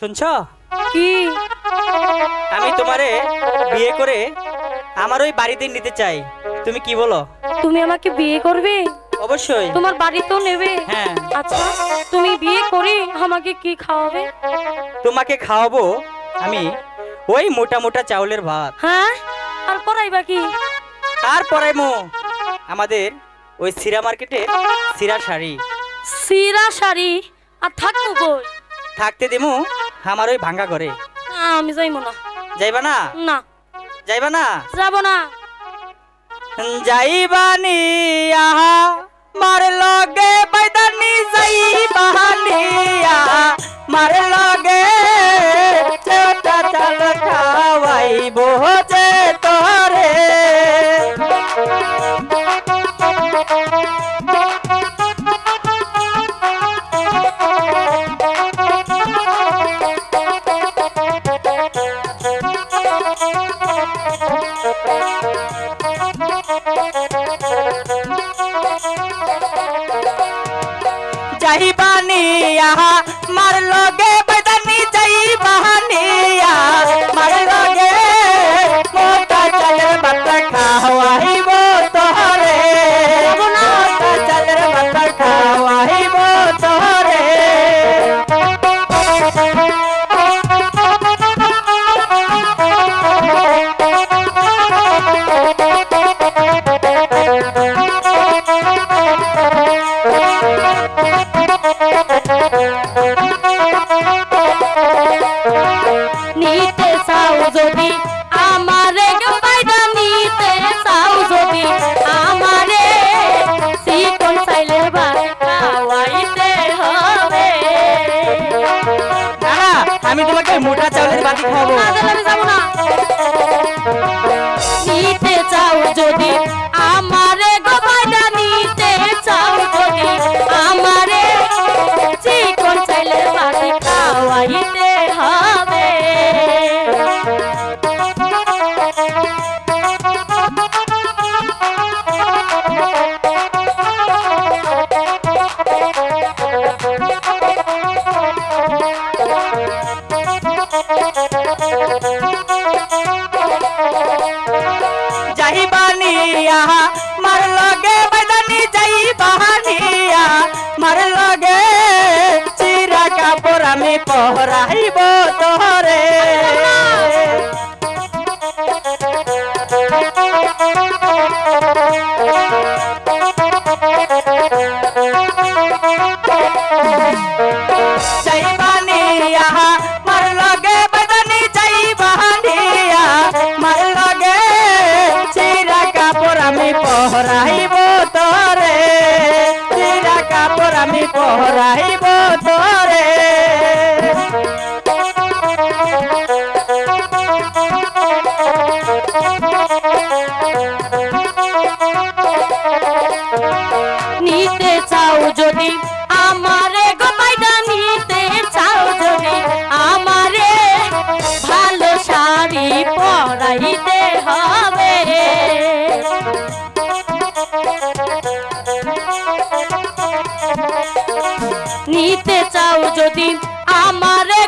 শুনছ? কি? আমি তোমারে বিয়ে করে আমার ওই বাড়িতে নিতে চাই। তুমি কি বলো? তুমি আমাকে বিয়ে করবে? অবশ্যই। তোমার বাড়ি তো নেবে। হ্যাঁ। আচ্ছা তুমি বিয়ে করে আমাকে কি খাওয়াবে? তোমাকে খাওয়াবো আমি ওই মোটা মোটা চাউলের ভাত। হ্যাঁ? আর পরাইবা কি? আর পরাইমো। আমাদের ওই সিরা মার্কেটে সিরা শাড়ি। সিরা শাড়ি? আর থাকব কই? থাকতে দেমু আমার ওই ভাঙ্গা ঘরে। আমি যাইবো না। যাইবা না? না। যাইবা না? যাব না। যাইবানি আহা। মার লগে বাইদানি যাইবানি আহা। মার লগে ছোটা চাল খাওয়াইব যে। যাইবানি আহা মার লগে বাইদানি নিতে চাও যদি আমারে বাইদা নিতে চাও যদি আমারে চিকন চাইলে খাওয়াইতে হবে। না না, আমি তোমাকে মোটা চাউলের বাটি না। নিতে চাও যদি কাপড় আমি পহরাইব তোরে যাইবানি আহা মার লগে নিতে চাও যদি, আমারে গোপাইদা নিতে চাও যদি, আমারে ভালো শাড়ি পরাইতে হবে। নিতে চাও যদি, আমারে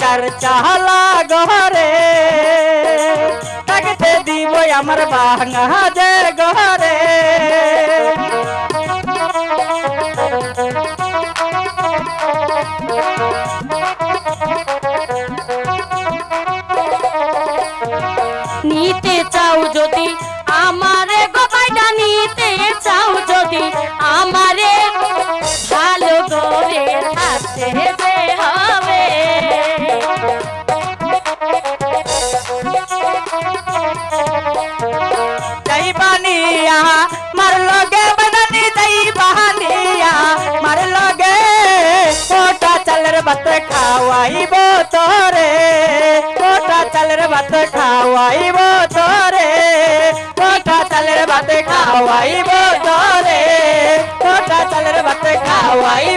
চার চালা গহরে। তাকতে দিব আমার বাঙাদের গহরে। Thank নিতে খাওয়াইব তরে কোটা চালের ভাত খাওয়াইব তরে কোটা চালের ভাত খাওয়াইব তরে কোটা চালের ভাত খাওয়াই